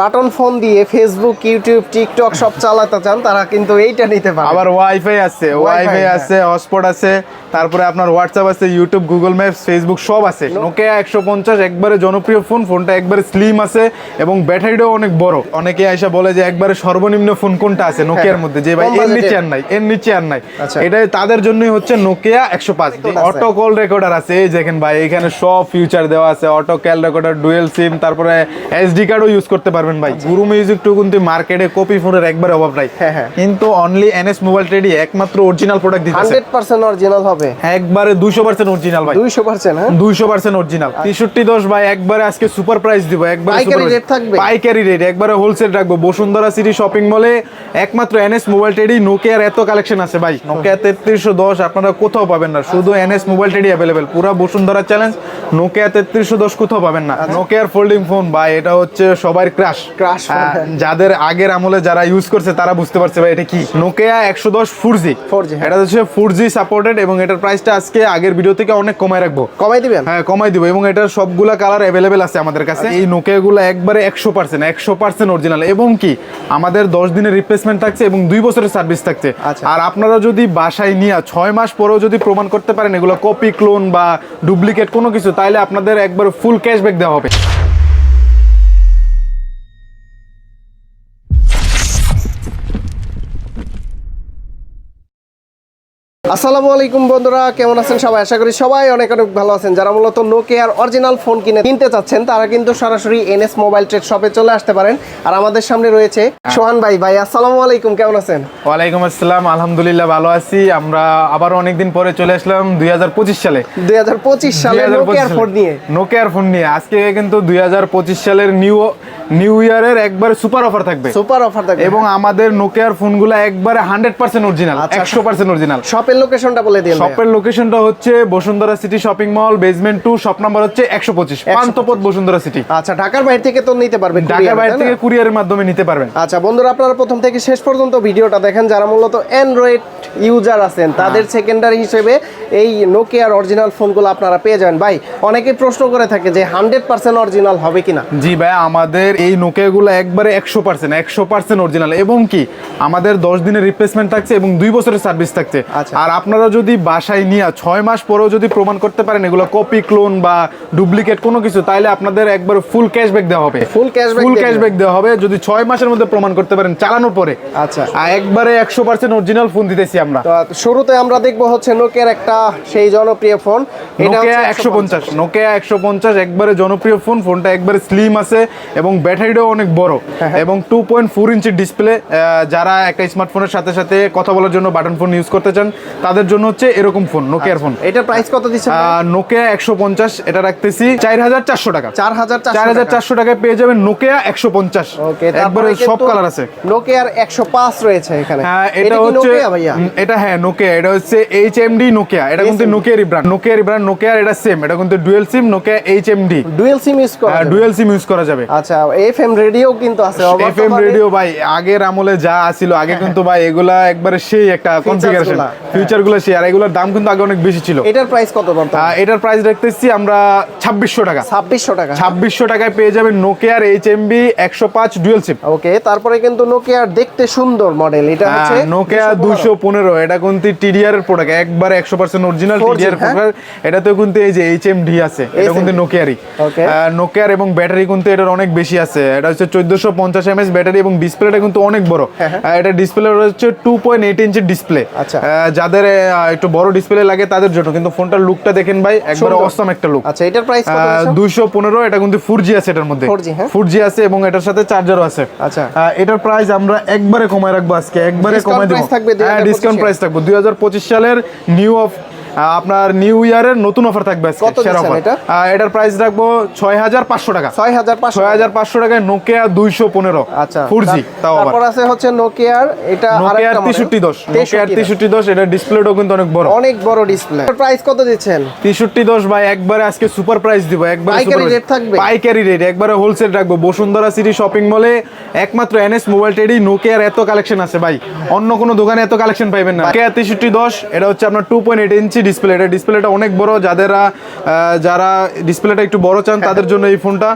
Button phone দিয়ে Facebook YouTube TikTok সব চালাতে চান তারা কিন্তু এইটা নিতে পারে। আবার ওয়াইফাই আছে ওয়াইফাই আছে হটস্পট আছে। তারপরে আপনার হোয়াটসঅ্যাপ আছে ইউটিউব গুগল ম্যাপস ফেসবুক সব আছে। নোকিয়া একশো পঞ্চাশ একবারে জনপ্রিয় ফোন ফোনটা একবারে স্লিম আছে এবং ব্যাটারিটাও অনেক বড়। অনেকে এসে বলে যে একবারে সর্বনিম্ন ফোন কোনটা আছে নোকিয়ার মধ্যে? যে ভাই এর নিচে আর নাই এর নিচে আর নাই। আচ্ছা। এটাই তাদের জন্যই হচ্ছে নোকিয়া একশো পাঁচ। অটো কল রেকর্ডার আছে এই দেখেন ভাই এখানে সব ফিউচার দেওয়া আছে auto call recorder dual SIM তারপরে এসডি কার্ডও ইউজ করতে পারবেন ভাই। গুরু মিউজিক টু কিন্তু মার্কেটে কপি ফোনের একবারে অভাব নাই। হ্যাঁ, হ্যাঁ। কিন্তু অনলি এনএস মোবাইল ট্রেডি একমাত্র অরিজিনাল প্রোডাক্ট দিতেছে। হান্ড্রেড পার্সেন্ট অরিজিনাল হবে। একবারে দুইশো পার্সেন্ট অরিজিনাল ভাই। দুইশো পার্সেন্ট হ্যাঁ? দুইশো পার্সেন্ট অরিজিনাল তেষট্টি দশ ভাই একবারে আজকে সুপার প্রাইস দিব একবারে পাইকারি rate থাকবে? পাইকারি রেট একবারে হোলসেল রাখব। বসুন্ধরা সিটি শপিং মলে একমাত্র এনএস মোবাইল টেডি নোকিয়ার এত কালেকশন আছে ভাই। নোকিয়া তেত্রিশশো দশ আপনারা কোথাও পাবেন না। শুধু এনএস মোবাইল টেডি পুরো বসুন্ধরা চ্যালেঞ্জ নোকিয়া তেত্রিশশো দশ কোথাও পাবেন না। নোকিয়ার ফোল্ডিং ফোন ভাই এটা হচ্ছে সবার ক্রাশ হ্যাঁ। যাদের আগের আমলে যারা ইউজ করছে তারা বুঝতে পারছে ভাই এটা কি? নোকিয়া একশো দশ ফোর জি 4G, হ্যাঁ। এটা হচ্ছে ফোর জি সাপোর্টেড এবং এটার প্রাইসটা আজকে আগের ভিডিও থেকে অনেক কমায় রাখব। কমাই দিবেন? হ্যাঁ কমাই দিব এবং এটার সবগুলা কালার অ্যাভেলেবেল আছে আমাদের কাছে। এই নোকিয়া গুলো একবারে একশো পার্সেন্ট একশো পার্সেন্ট অরিজিনাল এবং কি আমাদের দশ দিনের রিপ্লেসমেন্ট থাকছে এবং দুই বছরের সার্ভিস থাকছে। আচ্ছা। আর আপনারা যদি বাসায় নিয়ে ছয় মাস পরেও যদি প্রমাণ করতে পারেন এগুলো কপি ক্লোন বা ডুপ্লিকেট কোনো কিছু তাহলে আপনাদের একবার ফুল ক্যাশব্যাক দেওয়া হবে। আসসালামু আলাইকুম বন্ধুরা কেমন আছেন সবাই? আশা করি সবাই অনেক অনেক ভালো আছেন। যারা মূলত নোকিয়ার অরিজিনাল ফোন কিনে কিনতে চাচ্ছেন তারা কিন্তু সরাসরি এনএস মোবাইল ট্রেড শপে চলে আসতে পারেন। আর আমাদের সামনে রয়েছে সোহান ভাই। ভাই আসসালামু আলাইকুম কেমন আছেন? ওয়ালাইকুম আসসালাম আলহামদুলিল্লাহ ভালো আছি। আমরা আবার অনেকদিন পরে চলে আসলাম দুই হাজার পঁচিশ সালে। দুই হাজার পঁচিশ সালে নোকিয়ার ফোন নিয়ে। নোকিয়ার ফোন নিয়ে। আজকে কিন্তু দুই হাজার পঁচিশ সালের নিউ নিউ ইয়ারের একবারে সুপার অফার থাকবে। সুপার অফার থাকবে। এবং আমাদের নোকিয়ার ফোনগুলো একবারে হান্ড্রেড পার্সেন্ট অরিজিনাল। একশো পার্সেন্ট অরিজিনাল শপের লোকেশনটা বলে দিন শপের লোকেশনটা হচ্ছে Bashundhara city shopping mall basement two shop number হচ্ছে একশো পঁচিশ পান্তপথ বসুন্ধরা সিটি আচ্ছা ঢাকার বাইরে থেকে তো নিতে পারবেন ঢাকার বাইরে থেকে কুরিয়ারের মাধ্যমে নিতে পারবেন। আচ্ছা বন্ধুরা আপনারা প্রথম থেকে শেষ পর্যন্ত ভিডিওটা দেখেন যারা মূলত অ্যান্ড্রয়েড ইউজার আছেন তাদের সেকেন্ডারি হিসেবে এই নোকিয়ার অরিজিনাল ফোনগুলো আপনারা পেয়ে যাবেন। ভাই অনেকে প্রশ্ন করে থাকে যে হান্ড্রেড পার্সেন্ট অরিজিনাল হবে কিনা। জি ভাই আমাদের এই নোকিয়াগুলো একবারে একশো পার্সেন্ট একশো পার্সেন্ট অরিজিনাল এবং কি আমাদের দশ দিনের রিপ্লেসমেন্ট থাকছে এবং দুই বছরের সার্ভিস থাকছে। আচ্ছা। আর আপনারা যদি বাসায় নিয়ে ছয় মাস পরেও যদি প্রমাণ করতে পারেন এগুলো কপি ক্লোন বা ডুপ্লিকেট কোনো কিছু তাহলে আপনাদের একবার ফুল ক্যাশব্যাক দেওয়া হবে। Full cashback ফুল ক্যাশব্যাক দেওয়া হবে। যদি ছয় মাসের মধ্যে প্রমাণ করতে পারেন চালানোর পরে। আচ্ছা। আর একবারে একশো পার্সেন্ট অরিজিনাল ফোন দিতেছি আমরা। শুরুতে আমরা দেখব হচ্ছে নোকিয়ার একটা সেই জনপ্রিয় ফোন নোকিয়া একশো পঞ্চাশ নোকিয়া একশো পঞ্চাশ একবারে জনপ্রিয় ফোন ফোনটা একবারে স্লিম আছে এবং ব্যাটারিটাও অনেক বড় হ্যাঁ, এবং two point four inch display যারা একটা স্মার্টফোনের সাথে সাথে কথা বলার জন্য বাটন ফোন ইউজ করতে চান তাদের জন্য হচ্ছে এরকম ফোন নোকিয়ার ফোন এটার প্রাইস কত দিচ্ছে নোকিয়া একশো পঞ্চাশ এটা রাখতেছি চার হাজার চারশো টাকা। চার হাজার চার হাজার চারশো টাকায় পেয়ে যাবেন নোকিয়া একশো পঞ্চাশ। একবারে সব কালার আছে। নোকিয়ার একশো পাঁচ রয়েছে এখানে। হ্যাঁ এটা হচ্ছে এটা হ্যাঁ নোকিয়া এটা হচ্ছে এইচ এম ডি নোকিয়া এটা কিন্তু নোকিয়ারই ব্র্যান্ড নোকিয়ারই ব্র্যান্ড নোকিয়ার এটা সেম এটা কিন্তু dual SIM Nokia H M D dual SIM use করা ডুয়েল সিম ইউজ করা যাবে। আচ্ছা এফ এম রেডিও কিন্তু আছে এফ এম রেডিও ভাই আগের আমলে যা আছিল আগে কিন্তু ভাই এগুলা একবারে সেই একটা কনফিগারেশনগুলা, ফিউচারগুলো সেই আর এগুলোর দাম কিন্তু আগে অনেক বেশি ছিল। এটার প্রাইস কত বর্তমানে? এটার প্রাইস রাখতেছি আমরা ছাব্বিশশো টাকা। ছাব্বিশশো টাকা। ছাব্বিশশো টাকায় পেয়ে যাবেন নোকিয়ার এইচ এম বি একশো পাঁচ ডুয়েল সিম ওকে তারপরে কিন্তু নোকিয়ার দেখতে সুন্দর মডেল এটা হচ্ছে নোকিয়া দুশো পনেরো। এটা কিন্তু টিডিআর এর প্রোডাক্ট একবারে একশো পার্সেন্ট অরিজিনাল 4G, টিডিআর হ্যাঁ? প্রোডাক্ট এটাতে কিন্তু এই যে এইচ এম ডি আছে এটা কিন্তু নোকিয়ারই নোকিয়ার এবং ব্যাটারি কিন্তু এটার অনেক বেশি আছে এটা হচ্ছে চোদ্দশো পঞ্চাশ এমএস ব্যাটারি এবং ডিসপ্লেটা কিন্তু অনেক বড় হ্যাঁ, হ্যাঁ। এটা ডিসপ্লে হচ্ছে টু পয়েন্ট এইট ইঞ্চের ডিসপ্লে আচ্ছা। যাদের একটু বড় ডিসপ্লে লাগে তাদের জন্য কিন্তু ফোনটার লুকটা দেখেন ভাই একবারে। অসম একটা লুক আচ্ছা এটার প্রাইস? দুইশো পনেরো এটা কিন্তু ফোর জি আছে এটার মধ্যে 4G, হ্যাঁ? ফোর জি আছে এবং এটার সাথে চার্জারও আছে আচ্ছা। এটার প্রাইস আমরা একবারে কমায় রাখব আজকে একবারে কমায় দেবো থাকবে হ্যাঁ 2025 ডিসকাউন্ট প্রাইস থাকবে দুই হাজার পঁচিশ সালের নিউ অফ আপনার নিউ ইয়ারের নতুন অফার থাকবে কত এটার প্রাইস রাখব ছয় হাজার পাঁচশো টাকা। ছয় হাজার ছয় হাজার পাঁচশো টাকায় নোকিয়া দুইশো পনেরো। আচ্ছা। ফোর জি তাও তারপর আছে হচ্ছে নোকিয়ার এটা নোকিয়ার তেষট্টি দশ। নোকিয়ার 63 তেষট্টি দশ এটা ডিসপ্লেটাও কিন্তু অনেক বড়। অনেক বড় ডিসপ্লে প্রাইস কত দিচ্ছেন? তেষট্টি দশ ভাই একবারে আজকে সুপার প্রাইস দিব একবারে পাইকারি rate থাকবে? পাইকারি রেট একবারে হোলসেল রাখব। বসুন্ধরা সিটি শপিং মলে একমাত্র এনএস মোবাইল টেডি নোকিয়ার এত কালেকশন আছে ভাই। অন্য কোনো দোকানে এত কালেকশন পাইবেন না। নোকিয়া তেষট্টি দশ এটা হচ্ছে আপনার two point eight inch display এটা ডিসপ্লেটা অনেক বড়। যাদেরা যারা ডিসপ্লেটা একটু বড় চান তাদের জন্য এই ফোনটা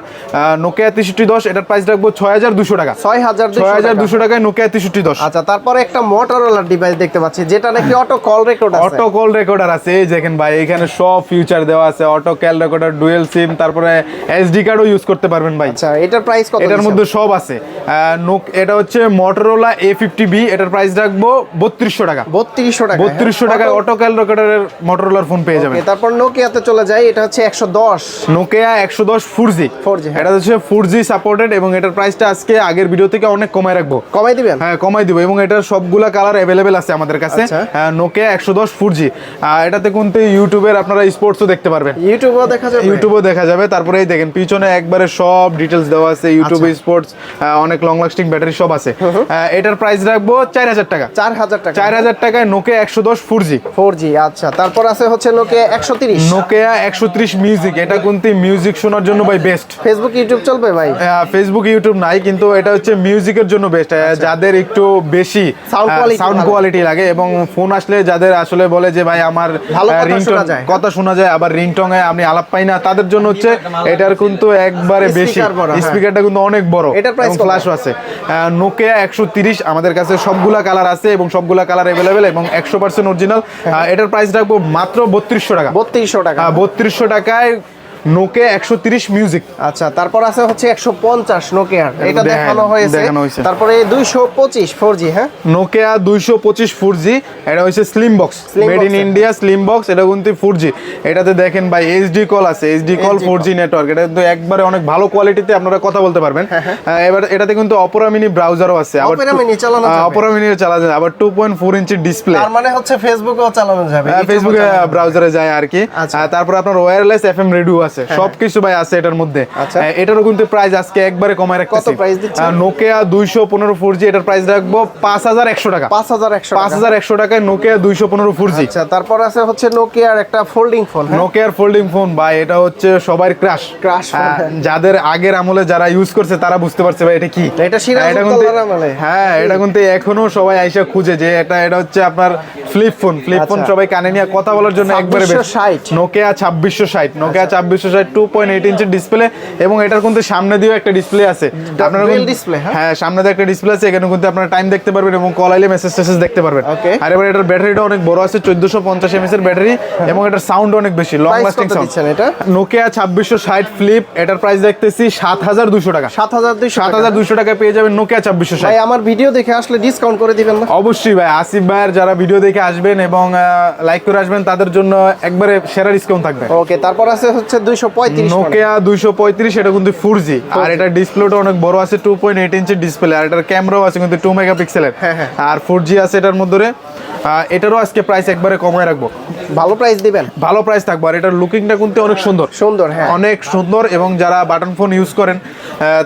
নোকিয়া তেষট্টি দশ এটার প্রাইস রাখব ছয় হাজার দুশো টাকা। ছয় হাজার ছয় হাজার দুশো টাকায় নোকিয়া তেষট্টি দশ। আচ্ছা তারপরে একটা মোটরোলার ডিভাইস দেখতে পাচ্ছি যেটা নাকি অটো কল রেকর্ড আছে। অটো কল রেকর্ডার আছে এই দেখেন ভাই এখানে সব ফিউচার দেওয়া আছে auto call recorder dual SIM তারপরে এসডি কার্ডও ইউজ করতে পারবেন ভাই। আচ্ছা এটার প্রাইস কত এটার মধ্যে সব আছে। এটা হচ্ছে মোটরোলা এ ফিফটি বি এটার প্রাইস রাখব বত্রিশশো টাকা। বত্রিশশো টাকা বত্রিশশো হ্যাঁ? টাকায় অটো ক্যাল রেকর্ডারের মোটরোলার ফোন পেয়ে যাবেন। তারপর নোকিয়াতে চলে যাই এটা হচ্ছে একশো দশ। নোকিয়া একশো দশ ফোর জি 4G, হ্যাঁ। এটা হচ্ছে ফোর জি সাপোর্টেড এবং এটার প্রাইসটা আজকে আগের ভিডিও থেকে অনেক কমায় রাখব। কমাই দিবেন? হ্যাঁ কমাই দিব এবং এটার সবগুলা কালার অ্যাভেলেবেল আছে আমাদের কাছে। আচ্ছা। নোকিয়া একশো দশ ফোর জি এটাতে কিন্তু ইউটিউবের আপনারা স্পোর্টসও দেখতে পারবেন। ইউটিউবেও দেখা যাবে। ইউটিউবেও দেখা যাবে। তারপরে এই দেখেন পিছনে একবারে সব ডিটেলস দেওয়া আছে ইউটিউবে আচ্ছা। স্পোর্টস অনেক লং লাস্টিং ব্যাটারি সব আছে। এটার প্রাইস রাখব চার হাজার টাকা। চার হাজার টাকা। চার হাজার টাকায় নোকিয়া একশো দশ ফোর জি ফোর জি আচ্ছা। তারপর আছে হচ্ছে নোকিয়া একশো তিরিশ। নোকিয়া একশো ত্রিশ মিউজিক এটা কিন্তু মিউজিক শোনার জন্য ভাই বেস্ট ফেসবুক ইউটিউব চলবে ভাই? ফেসবুক ইউটিউব নাই কিন্তু এটা হচ্ছে মিউজিকের জন্য বেস্ট যাদের একটু বেশি আচ্ছা। সাউন্ড কোয়ালিটি লাগে এবং ফোন আসলে যাদের আসলে বলে যে ভাই আমার কথা শোনা যায়। আবার রিংটং এ আমি আলাপ পাই না তাদের জন্য হচ্ছে এটার কিন্তু একবারে বেশি। বড়, হ্যাঁ। স্পিকারটা কিন্তু অনেক বড় এটার price এবং ফ্ল্যাশও আছে। নোকিয়া একশো তিরিশ আমাদের কাছে সবগুলা কালার আছে এবং সবগুলা কালার অ্যাভেলেবেল এবং একশো পার্সেন্ট অরিজিনাল এটার প্রাইস রাখব মাত্র বত্রিশশো টাকা। বত্রিশশো টাকা। বত্রিশশো টাকায় নোকিয়া একশো তিরিশ মিউজিক আচ্ছা তারপর আছে হচ্ছে একশো পঞ্চাশ নোকিয়ার এটা দেখানো হয়েছে। তারপরে দুইশো পঁচিশ ফোর জি হ্যাঁ? নোকিয়া দুইশো পঁচিশ ফোর জি এটা হচ্ছে slim box made in India slim box এটা কিন্তু ফোর জি এটাতে দেখেন ভাই এইচডি কল আছে HD call four G network এটা কিন্তু একবারে অনেক ভালো কোয়ালিটিতে আপনারা কথা বলতে পারবেন। হ্যাঁ, এবার এটাতে কিন্তু অপরা মিনি ব্রাউজারও আছে। Opera mini চালানো যাবে? অপরা চালানো যায় আবার টু পয়েন্ট ফোর ইঞ্চি ডিসপ্লে তার মানে হচ্ছে ফেসবুকও চালানো যাবে। ফেসবুকে ব্রাউজারে যায় আর কি। আচ্ছা। তারপর আপনার ওয়্যারলেস এফএম রেডিও আছে। সবকিছু ভাই আছে এটার মধ্যে। আচ্ছা। এটারও কিন্তু প্রাইস আজকে একবারে কমায় রাখতেছি। price দিচ্ছেন? নোকিয়া দুইশো পনেরো ফোর জি এটার প্রাইস রাখব পাঁচ হাজার একশো টাকা। পাঁচ হাজার একশো পাঁচ হাজার একশো টাকায় নোকিয়া দুইশো পনেরো ফোর জি আচ্ছা তারপর আছে হচ্ছে নোকিয়ার একটা ফোল্ডিং ফোন নোকিয়ার ফোল্ডিং ফোন ভাই এটা হচ্ছে সবার ক্রাশ ক্রাশ যাদের আগের আমলে যারা ইউজ করছে তারা বুঝতে পারছে ভাই এটা কি? এটা সিরাজ এটা কিন্তু- হ্যাঁ এটা কিন্তু এখনও সবাই আইসা খুঁজে যে এটা এটা হচ্ছে আপনার ফ্লিপ ফোন ফ্লিপ ফোন আচ্ছা। সবাই কানে নিয়ে কথা বলার জন্য একবারে 2660 নোকিয়া ছাব্বিশশো ষাট নোকিয়া। ছাব্বিশশো ষাট টু পয়েন্ট এইট ইঞ্চের ডিসপ্লে এবং এটার কিন্তু সামনে দিয়েও একটা ডিসপ্লে আছে। আপনারা কিন্তু- হ্যাঁ? হ্যাঁ সামনে দিয়ে একটা ডিসপ্লে আছে এখানে কিন্তু আপনারা টাইম দেখতে পারবেন এবং কল আইলে মেসেজ টেসেজ দেখতে পারবেন। আর এবার এটার ব্যাটারিটা অনেক বড় আছে চোদ্দশো পঞ্চাশ এমএস এর ব্যাটারি এবং এটার সাউন্ড অনেক বেশি লং লাস্টিং সাউন্ড এটা? নোকিয়া ছাব্বিশশো ষাট ফ্লিপ এটার প্রাইস দেখতেছি সাত হাজার দুশো টাকা। সাত হাজার দুইশো সাত হাজার দুশো টাকায় পেয়ে যাবেন নোকিয়া ছাব্বিশশো ষাট। ভাই আমার ভিডিও দেখে আসলে ডিসকাউন্ট করে দিবেন না। অবশ্যই ভাই আসিফ ভাইয়ের যারা ভিডিও দেখে আসবেন এবং লাইক করে আসবেন তাদের জন্য একবারে সেরা ডিসকাউন্ট থাকবে। ওকে তারপর আছে হচ্ছে দুইশো পঁয়ত্রিশ নোকিয়া দুইশো পঁয়ত্রিশ এটা কিন্তু ফোর জি আর এটার ডিসপ্লেটা অনেক বড় আছে টু পয়েন্ট এইট ইঞ্চের ডিসপ্লে আর এটার ক্যামেরাও আছে কিন্তু টু মেগা পিক্সেলের হ্যাঁ, হ্যাঁ। আর ফোর জি আছে এটার মধ্যে এটারও আজকে প্রাইস একবারে কমায় রাখব। ভালো প্রাইস দিবেন? ভালো প্রাইস থাকব আর এটার লুকিংটা কিন্তু অনেক সুন্দর। সুন্দর হ্যাঁ। অনেক সুন্দর এবং যারা বাটন ফোন ইউজ করেন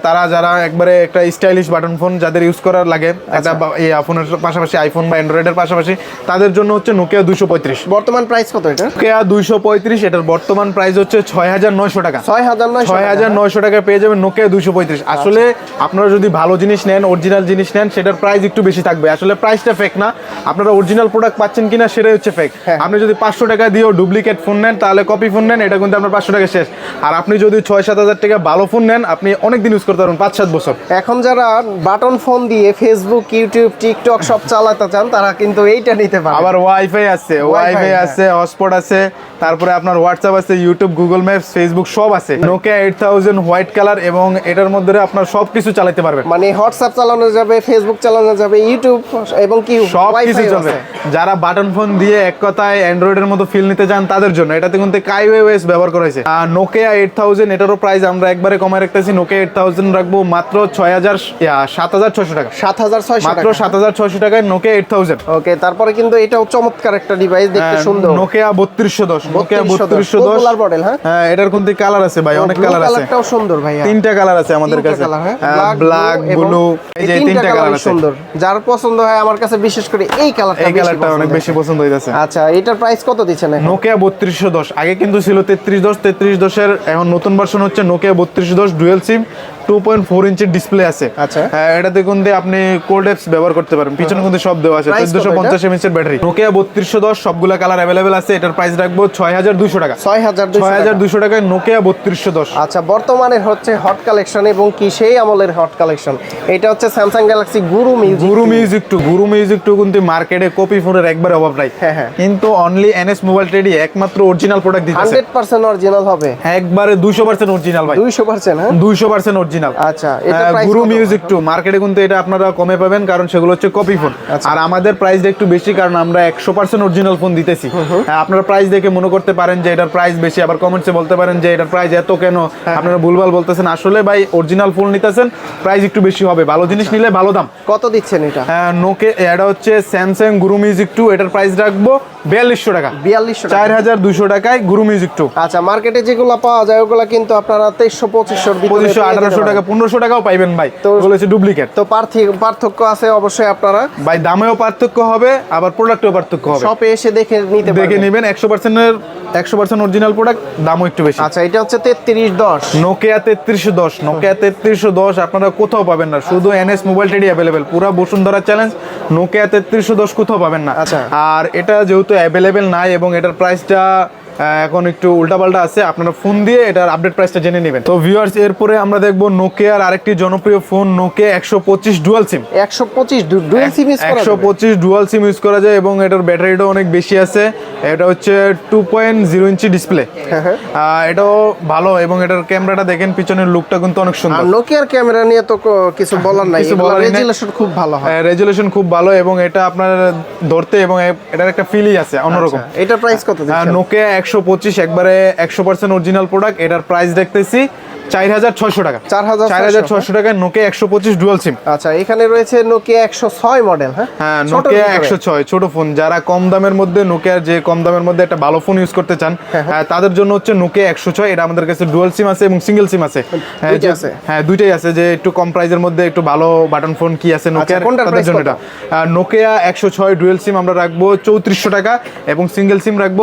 তারা যারা একবারে একটা স্টাইলিশ বাটন ফোন যাদের ইউজ করার লাগে আচ্ছা। একটা এই ফোনের পাশাপাশি আইফোন বা অ্যান্ড্রয়েডের পাশাপাশি তাদের জন্য হচ্ছে নোকিয়া দুইশো পঁয়ত্রিশ। বর্তমান প্রাইস কত এটা নোকিয়া দুইশো পঁয়ত্রিশ এটার বর্তমান প্রাইস হচ্ছে ছয় হাজার নয়শো টাকা। ছয় হাজার নয় ছয় হাজার নয়শো টাকা পেয়ে যাবেন নোকিয়া দুইশো পঁয়ত্রিশ। আসলে আপনারা যদি ভালো জিনিস নেন অরিজিনাল জিনিস নেন সেটার প্রাইস একটু বেশি থাকবে। আসলে প্রাইসটা ফেক না। আপনারা অরিজিনাল প্রোডাক্ট পাচ্ছেন কিনা সেটাই হচ্ছে ফেক হ্যাঁ। আপনি যদি পাঁচশো টাকা দিয়েও ডুপ্লিকেট ফোন নেন তাহলে কপি ফোন নেন এটা কিন্তু আপনার পাঁচশো টাকা শেষ। আর আপনি যদি ছয় সাত হাজার টাকা ভালো ফোন নেন আপনি অনেক দিন ইউজ করতে পারবেন পাঁচ সাত বছর। এখন যারা বাটন ফোন দিয়ে ফেসবুক ইউটিউব টিকটক সব চালাতে চান তারা কিন্তু এইটা নিতে পারে আবার ওয়াইফাই আছে ওয়াইফাই হ্যাঁ। আছে হটস্পট আছে তারপরে আপনার হোয়াটসঅ্যাপ আছে ইউটিউব গুগল ম্যাপস ফেসবুক সব আছে। Nokia eight thousand white colour এবং এটার মধ্যে আপনার সব কিছু চালাতে পারবেন। মানে হোয়াটসঅ্যাপ চালানো যাবে ফেসবুক চালানো যাবে ইউটিউব এবং কি সব কিছু চলবে। যারা বাটন ফোন দিয়ে এক কথায় অ্যান্ড্রয়েডের মতো ফিল নিতে চান তাদের জন্য। এটাতে কিন্তু কাইওয়ে ওয়েস ব্যবহার করা হয়েছে। আর নোকিয়া এইট থাউজেন্ড এটারও প্রাইস আমরা একবারে কমায় রাখতেছি। নোকিয়া এইট থাউজেন্ড রাখব মাত্র ছয় হাজার সাত হাজার ছয়শো টাকা। সাত হাজার ছয়শো মাত্র সাত হাজার ছয়শো টাকায় নোকিয়া এইট থাউজেন্ড ওকে তারপরে কিন্তু এটাও চমৎকার একটা ডিভাইস দেখতে সুন্দর। নোকিয়া বত্রিশশো দশ নোকিয়া 3210 বত্রিশশো দশ। Popular model, হ্যাঁ? হ্যাঁ এটার কিন্তু কালার আছে ভাই? অনেক কালার আছে। কালারটাও সুন্দর ভাইয়া তিনটা কালার আছে আমাদের কাছে। হ্যাঁ। ব্ল্যাক ব্লু এই যে তিনটা কালার আছে। সুন্দর। যার পছন্দ হয় আমার কাছে বিশেষ করে এই কালারটা এই কালারটা অনেক বেশি পছন্দ হইতাছে। আচ্ছা এটার প্রাইস কত দিচ্ছেন নোকিয়া বত্রিশশো দশ আগে কিন্তু ছিল তেত্রিশ দশ তেত্রিশ দশের এখন নতুন ভার্সন হচ্ছে নোকিয়া বত্রিশ দশ dual SIM two point four ইঞ্চির ডিসপ্লে আছে। আচ্ছা। হ্যাঁ, এটাতে কিন্তু আপনি কোল্ড অ্যাপস ব্যবহার করতে পারেন। পিছনে কিন্তু সব দেওয়া আছে। চোদ্দশো পঞ্চাশ এমএচের ব্যাটারি নোকিয়া বত্রিশশো দশ সবগুলা কালার অ্যাভেলেবেল আছে। এটার প্রাইস রাখব ছয় হাজার দুশো টাকা। ছয় হাজার ছয় হাজার দুশো টাকায় নোকিয়া বত্রিশশো দশ। আচ্ছা বর্তমানে হচ্ছে হট কালেকশন এবং কি সেই আমলের হট কালেকশন এটা হচ্ছে Samsung Galaxy Guru music Guru music two Guru music two কিন্তু মার্কেটে কপি ফোনের একবার অভাব নাই। হ্যাঁ, হ্যাঁ। কিন্তু অনলি এনএস মোবাইল ট্রেডি একমাত্র অরিজিনাল প্রোডাক্ট দিতেছে। হান্ড্রেড পার্সেন্ট অরিজিনাল হবে। একবারে দুইশো পার্সেন্ট অরিজিনাল ভাই। দুইশো পার্সেন্ট হ্যাঁ? দুইশো পার্সেন্ট অরিজিনাল আচ্ছা, এটা গুরু মিউজিক টু মার্কেটে কিন্তু এটা আপনারা কমে পাবেন কারণ সেগুলো হচ্ছে কপি ফোন আচ্ছা। আর আমাদের প্রাইসটা একটু বেশি কারণ আমরা একশো পার্সেন্ট অরিজিনাল ফোন দিতেছি। হ্যাঁ, আপনারা প্রাইস দেখে মনে করতে পারেন যে এটার প্রাইস বেশি আবার কমেন্টসে বলতে পারেন যে এটার প্রাইস এত কেন? হ্যাঁ। আপনারা ভুলভাল বলতেছেন। আসলে ভাই অরিজিনাল ফোন নিতেছেন প্রাইস একটু বেশি হবে। ভালো জিনিস আচ্ছা। নিলে ভালো দাম। কত দিচ্ছেন এটা? নোকে এটা হচ্ছে স্যামসাং গুরু মিউজিক টু এটার প্রাইস রাখব বিয়াল্লিশশো টাকা। বিয়াল্লিশশো চার হাজার দুশো টাকায় গুরু মিউজিক টু আচ্ছা মার্কেটে যেগুলো পাওয়া যায় ওগুলো কিন্তু আপনারা তেইশশো পঁচিশশোর পঁচিশশো আঠারোশো টাকা পনেরোশো টাকাও পাইবেন ভাই। তো বলেছে ডুপ্লিকেট তো পার্থি- পার্থক্য আছে অবশ্যই আপনারা। ভাই দামেও পার্থক্য হবে আবার প্রোডাক্টেও পার্থক্য হবে। শপে এসে দেখে নিতে দেখে নেবেন একশো পার্সেন্টের একশো পার্সেন্ট অরিজিনাল প্রোডাক্ট দামও একটু বেশি। আচ্ছা এটা হচ্ছে তেত্রিশ দশ। নোকিয়া তেত্রিশশো দশ নোকিয়া তেত্রিশশো দশ আপনারা কোথাও পাবেন না। শুধু এনএস মোবাইল টেডি অ্যাভেলেবেল পুরো বসুন্ধরা চ্যালেঞ্জ নোকিয়া তেত্রিশশো দশ কোথাও পাবেন না। আচ্ছা। আর এটা যেহেতু অ্যাভেলেবেল নাই এবং এটার প্রাইসটা এখন একটু উল্টাপাল্টা আছে। আপনারা ফোন দিয়ে এটার আপডেট প্রাইসটা জেনে নেবেন। তো ভিউয়ার্স এরপরে আমরা দেখব নোকিয়ার আরেকটি জনপ্রিয় ফোন নোকিয়া একশো পঁচিশ ডুয়াল সিম একশো পঁচিশ ডুয়েল সিম একশো পঁচিশ ডুয়াল সিম ইউজ করা যায় এবং এটার ব্যাটারিটাও অনেক বেশি আছে। এটা হচ্ছে টু পয়েন্ট জিরো ইঞ্চি ডিসপ্লে হ্যাঁ, হ্যাঁ। এটাও ভালো এবং এটার ক্যামেরাটা দেখেন পিছনের লুকটা কিন্তু অনেক সুন্দর। নোকিয়ার ক্যামেরা নিয়ে তো কিছু বলার নাই। কিছু বলার। রেজুলেশন খুব ভালো হয়। রেজুলেশন খুব ভালো এবং এটা আপনার ধরতে এবং এটার একটা ফিলই আছে অন্যরকম। আচ্ছা, এটার প্রাইস কত নোকিয়া একশো পঁচিশ একবারে একশো পার্সেন্ট অরিজিনাল প্রোডাক্ট এটার প্রাইস দেখতেছি চার হাজার ছয়শো টাকা। 4,600 চার হাজার ছয়শো টাকায় নোকিয়া একশো পঁচিশ ডুয়াল সিম আচ্ছা এখানে রয়েছে নোকিয়া একশো ছয় মডেল হ্যাঁ? হ্যাঁ নোকিয়া একশো ছয় ছোট ফোন যারা কম দামের মধ্যে নোকিয়ার যে কম দামের মধ্যে একটা ভালো ফোন ইউজ করতে চান হ্যাঁ, তাদের জন্য হচ্ছে নোকিয়া একশো ছয় এটা আমাদের কাছে ডুয়াল সিম আছে এবং সিঙ্গেল সিম আছে। হ্যাঁ? হ্যাঁ দুইটাই আছে যে একটু কম প্রাইসের মধ্যে একটু ভালো বাটন ফোন কি আছে নোকিয়ার আচ্ছা, তাদের জন্য এটা। নোকিয়া একশো ছয় ডুয়েল সিম আমরা রাখব চৌত্রিশশো টাকা এবং সিঙ্গেল সিম রাখব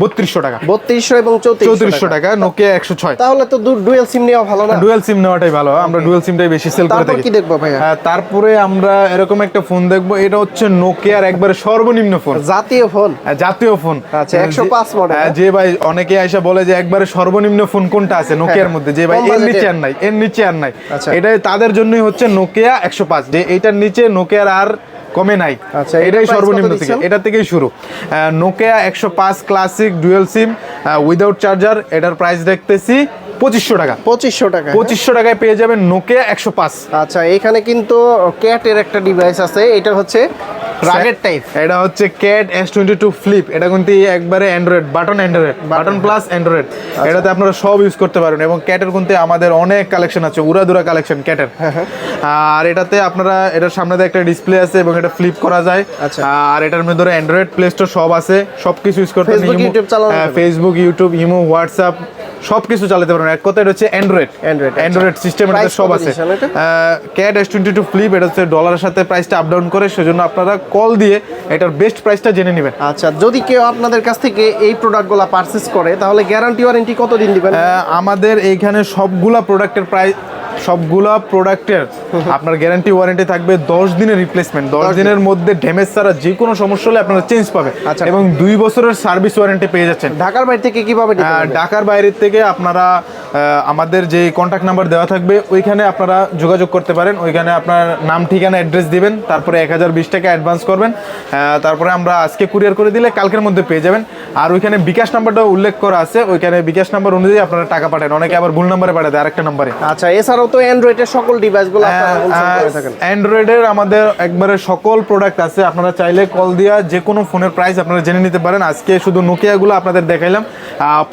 বত্রিশশো টাকা। বত্রিশশো এবং চৌত্রিশশো টাকা। নোকিয়া একশো ছয়। তাহলে তো ডুয়েল সিম নেওয়া ভালো না? ডুয়েল সিম নেওয়াটাই ভালো আমরা ডুয়েল সিমটাই বেশি সেল করে থাকি। কি দেখব ভাইয়া? হ্যাঁ, তারপরে আমরা এরকম একটা ফোন দেখব এটা হচ্ছে নোকিয়ার একবারে সর্বনিম্ন ফোন জাতীয় ফোন হ্যাঁ, জাতীয় ফোন আচ্ছা, হ্যাঁ, 105 যে- হ্যাঁ, যে ভাই অনেকে আইসা বলে যে একবারে সর্বনিম্ন ফোন কোনটা আছে নোকিয়ার মধ্যে? যে ভাই এর নিচে আর নাই এর নিচে আর নাই। এটা তাদের জন্যই হচ্ছে নোকিয়া একশো পাঁচ। যে এটার নিচে নোকিয়ার আর কমে নাই। আচ্ছা, এটাই সর্বনিম্ন থেকে। এটা থেকেই শুরু। নোকিয়া একশো পাঁচ classic dual SIM without charger এটার প্রাইস দেখতেছি পঁচিশশো টাকা। পঁচিশশো টাকা হ্যাঁ? পঁচিশশো টাকায় পেয়ে যাবেন নোকিয়া একশো পাঁচ। আচ্ছা এখানে কিন্তু ক্যাটের একটা ডিভাইস আছে এটা হচ্ছে রাগের টাইপ এটা হচ্ছে Cat S twenty two flip এটা কিন্তু একবারে Android button Android button plus Android. এটাতে আপনারা সব ইউজ করতে পারেন এবং ক্যাটের কিন্তু আমাদের অনেক কালেকশন আছে উড়াদুরা কালেকশন ক্যাটের হ্যাঁ, আর এটাতে আপনারা এটার সামনে একটা ডিসপ্লে আছে এবং এটা ফ্লিপ করা যায়। আচ্ছা। আর এটার মধ্যে অ্যান্ড্রয়েড প্লে স্টোর সব আছে সব কিছু ইউজ করতে ফেসবুক ইউটিউব ইমো হোয়াটসঅ্যাপ সব কিছু চালাতে পারবেন। এক কথায় এটা হচ্ছে অ্যান্ড্রয়েড আচ্ছা। অ্যান্ড্রয়েড সিস্টেম Price সব আছে। এটা? Cat S twenty two flip এটা হচ্ছে ডলারের সাথে প্রাইসটা আপ ডাউন করে সেজন্য আপনারা কল দিয়ে এটার বেস্ট প্রাইসটা জেনে নেবেন। আচ্ছা যদি কেউ আপনাদের কাছ থেকে এই প্রোডাক্টগুলো পারচেস করে তাহলে গ্যারান্টি ওয়ারেন্টি কতদিন দিবেন? আমাদের এইখানে সবগুলা প্রোডাক্টের প্রাইস সবগুলা প্রোডাক্টের আপনার গ্যারান্টি ওয়ারেন্টি থাকবে দশ দিনের রিপ্লেসমেন্ট দশ দিন। দিনের মধ্যে ড্যামেজ ছাড়া যে কোনো সমস্যা হলে আপনারা চেঞ্জ পাবে আচ্ছা। এবং দুই বছরের সার্ভিস ওয়ারেন্টি পেয়ে যাচ্ছেন। ঢাকার বাইরে থেকে কীভাবে ঢাকার বাইরের থেকে আপনারা আমাদের যে কন্ট্যাক্ট নাম্বার দেওয়া থাকবে ওইখানে আপনারা যোগাযোগ করতে পারেন। ওইখানে আপনার নাম ঠিকানা অ্যাড্রেস দিবেন তারপরে এক হাজার বিশ টাকা অ্যাডভান্স করবেন। তারপরে আমরা আজকে কুরিয়ার করে দিলে কালকের মধ্যে পেয়ে যাবেন। আর ওইখানে বিকাশ নাম্বারটাও উল্লেখ করা আছে ওইখানে বিকাশ নাম্বার অনুযায়ী আপনারা টাকা পাঠান। অনেকে আবার ভুল নাম্বারে পাঠায় দেয় আরেকটা নাম্বারে আচ্ছা এছাড়াও তো অ্যান্ড্রয়েডের সকল ডিভাইসগুলো অ্যান্ড্রয়েডের আমাদের একবারে সকল প্রোডাক্ট আছে। আপনারা চাইলে কল দিয়া যে কোনো ফোনের প্রাইস আপনারা জেনে নিতে পারেন। আজকে শুধু নোকিয়াগুলো আপনাদের দেখাইলাম।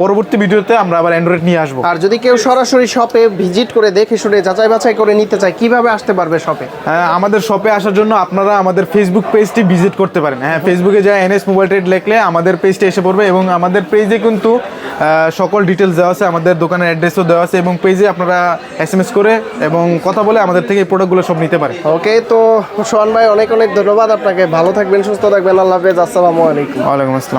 পরবর্তী ভিডিওতে আমরা আবার অ্যান্ড্রয়েড নিয়ে আসব। আর যদি কেউ সরাসরি শপে ভিজিট করে দেখে শুনে যাচাই বাছাই করে নিতে চায় কীভাবে আসতে পারবে শপে হ্যাঁ, আমাদের শপে আসার জন্য আপনারা আমাদের ফেসবুক পেজটি ভিজিট করতে পারেন। হ্যাঁ ফেসবুকে যা এনএস মোবাইল ট্রেড লিখলে আমাদের পেজটি এসে পড়বে এবং আমাদের পেজে কিন্তু সকল ডিটেলস দেওয়া আছে আমাদের দোকানের অ্যাড্রেসও দেওয়া আছে এবং পেজে আপনারা এস এম এস করে এবং কথা বলে আমাদের থেকে এই প্রোডাক্টগুলো সব নিতে পারে ওকে তো সোহান ভাই অনেক অনেক ধন্যবাদ আপনাকে। ভালো থাকবেন সুস্থ থাকবেন। আল্লাহ হাফেজ। আসসালামু আলাইকুম। ওয়ালাইকুম আসসালাম।